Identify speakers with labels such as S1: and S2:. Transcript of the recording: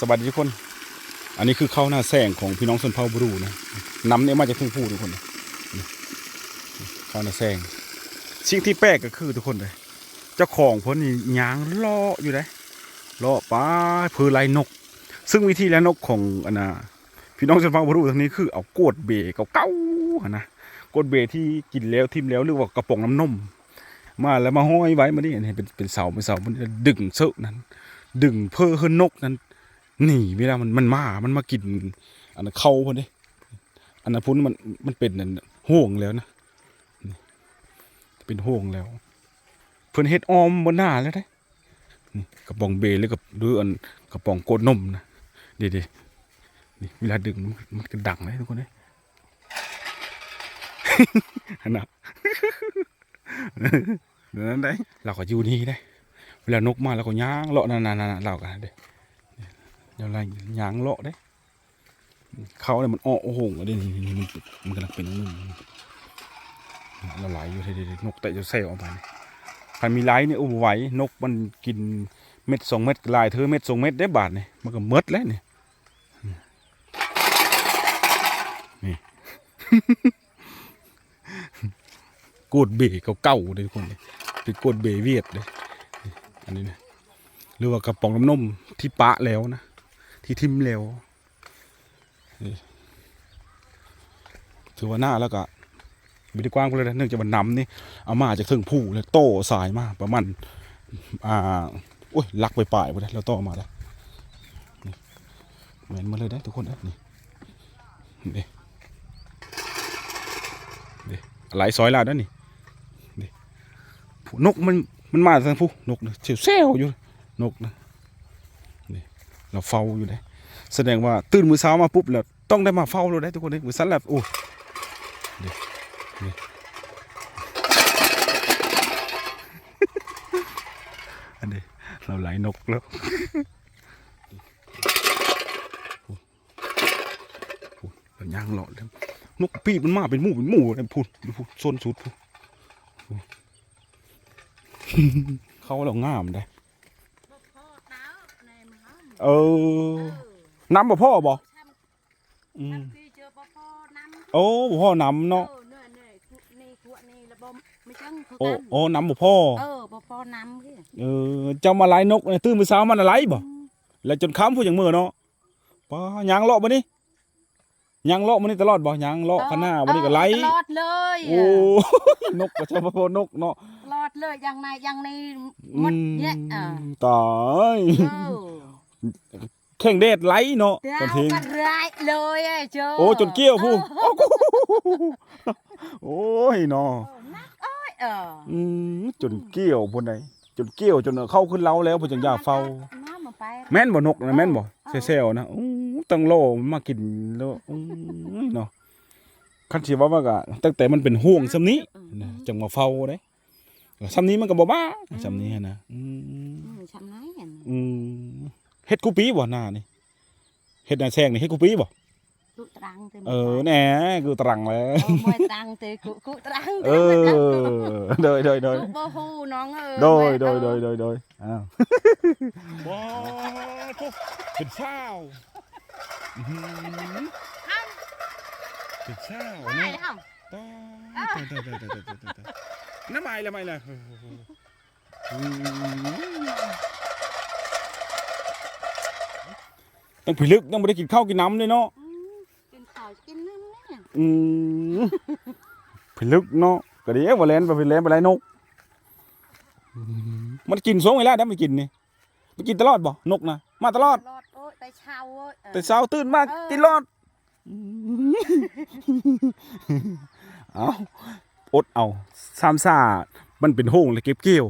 S1: สวัสดีทุกคน อันนี้คือข้าวหน้าแซงของพี่น้องชนเผ่าบรูนะน้ำเนี่ยมาจากทุ่งผู้ทุกคนเข้าวหน้าแซงสิ่งที่แปลกก็คือทุกคนเลยเจ้าของพิ่นนี่ยางล่ออยู่เลยล่อป้าเพือไล่นก ซึ่งวิธีไล่นกของอันนะพี่น้องชนเผ่าบรูทางนี้คือเอาโกดเบเก่าๆนะโกดเบที่กินแล้วทิมแล้วหรือว่ากระป๋องน้ำนมมาแล้วมาห้อยไว้มานี่อันเป็นเป็นเสาเป็นเสามันดึงเสานั้น ดึงเพื่อให้นกนั้น นี่เวลามันมันมา มันมากิน อันนั้นเข้าพอดีอันนั้นพุ่นมันมันเป็นนั่นห่วงแล้วนะเป็นห่วงแล้ว เพิ่อนเฮ็ดออมบนหน้าแล้วได้กระป๋องเบหรือกับหรืออันกระป๋องโกดนมนะเดี๋ยวๆนี่เวลาดึงมันมันก็ดังเลยทุกคนเลยอันน่ะเดี๋ยวนั้นได้เราก็อยู่นี่ได้ เวลานกมาเราก็ย่างเลาะนั่นๆๆเราก็เด้ เดี๋ยวไรยางเลาะเด้เขาเนี่ยมันอ้อโอ้โหงอะเด้นี่นี่มันมันกำลังเป็นนุ่มเราไหลอยู่เด้ๆๆนกแต่จะเซลออกไปนี่ใครมีไหลเนี่ยอุ้มไหวนกมันกินเม็ดสองเม็ดลายเธอเม็ดสองเม็ดได้บาทนี่มันก็มดแล้วนี่นี่กดเบ๋เก่าๆเลยทุกคนเลยเป็นกดเบ๋เวียดเลยอันนี้นะหรือว่ากระป๋องน้ำนมที่ปะแล้วนะ ที่ทิมแล้วถือว่าหน้าแล้วก็ไม่ได้กว้างเลยนะเนื่องจากมันน้ำนี่เอามาจากเทิงผู้แล้วโต้สายมาประมาณอ่าโอ้ยลักไปป่ายไปแล้วแล้วโต้มาแล้วเหมือนมาเลยได้ทุกคนนะนี่นี่นี่ไหลซอยลาดนั่นนี่นี่นกมันมันมาทางผู้นกเฉียวเซลอยู่นกนะ เราเฝ้าอยู่เลยแสดงว่าตื่นมือเช้ามาปุ๊บแล้วต้องได้มาเฝ้าเราได้ทุกคนเลยมือสั้นแล้วโอ้นี่นี่อันนี้เราไหลนกแล้วเราย่างหลอดแล้วนกปีมันมาเป็นหมู่เป็นหมู่เลยพูดพูดโซนสุดพูดเขาเราง่ามได้
S2: บ่พอดาวในมือห้าม
S1: เออน้ำบ่พ่อบ่
S2: ท
S1: อืมำ
S2: คือเจอบ่พอน้ำ
S1: โอ้บ่พ่อน้ำเนาะ
S2: เออเนี่ยเนี่ยคุนี่ขวดนี่ระบบไม่จังคือ
S1: โอ้
S2: กัน
S1: โอ้น้ำบ่พ่อ
S2: เออบ่พอน้ำคือ
S1: เออเจ้ามาไล่นกเนี่ยตื่นมือเช้ามันอะไรบ่แล้วจนค้ำพูดอย่างมือเนาะป้ายางเลาะมานี่ยางเลาะมานี่ตลอดบ่ยางเลาะข้างหน้ามานี่ก็ไหล
S2: ตลอดเลย
S1: โอ้นกประชาพนกเนาะ
S2: ตลอดเลยอย่างในอย่างใน
S1: อื
S2: หมดเนี่ยอ่า
S1: ตาย
S2: เออ
S1: แข่งเดดไหลเนาะ
S2: เดี๋ยว
S1: กันทิ้ง
S2: กันไรเลยไอ้เจ้า
S1: โอ้จนเกี้ยวผู้โอ้ยเนาะ
S2: เออนักอ้อยเออ
S1: อืมจนเกี้ยวพุ่นใดจนเกี้ยวจนเข้าขึ้นเล้าแล้วพุ่นจังอยากเฝ้า
S2: น้ำมาไป
S1: แม่นบ่นกนะแม่นบ่
S2: เออ
S1: เซลๆนะอู้ตั้งโลมันมากินแล้วอู้เนาะคันสิว่าว่าก็ตั้งแต่มันเป็นห่วงซำนี้
S2: อืม
S1: นะจังมาเฝ้าเด้ซำนี้มันก็บ่บ้าซำนี้หั้นนะอืม
S2: อืมชำไรเห็น
S1: อืม เฮ็ดกูปีบ่หน้านี่เฮ็ดหน้าแซงนี่เฮ็ดกูปีบ่
S2: ตรังเอ
S1: อแน่กูตรังแล้ว
S2: มวยตรังเต็มกูกูตรัง
S1: เอต็มอ โดยโดยโดย
S2: กูบ่ฮู้น้องเอ้ย
S1: โดยโดยโดยโดยโดยอ้าวว้าวทุกเป็นเศร้าอื้อหือเป็นเศร้า
S2: ไป
S1: เนาะ
S2: แล้ว
S1: ตายตายตายตายตายตายตายน้ำไมละไม่ละ ต้องผิลึกต้องไม่ได้กินข้าวกินน้ำเลยเนาะ
S2: อืมกินข้าวกินน้ำเนี่ย
S1: อืมผิลึกเนาะก็เดี๋ยวมาเล่นไปไปเล่นไปไล่นกอืมมันกินสองเวลาได้มันกินนี่มันกินตลอดบ่นกนะมาตลอด
S2: รอดโอ้ยแต่เช้าโอ้ยเออ
S1: แต่เช้าตื่นมา
S2: เออ
S1: กินรอดเอาอดเอาสามซ่ามันเป็นโห้งเลยเก็บเกี่ยว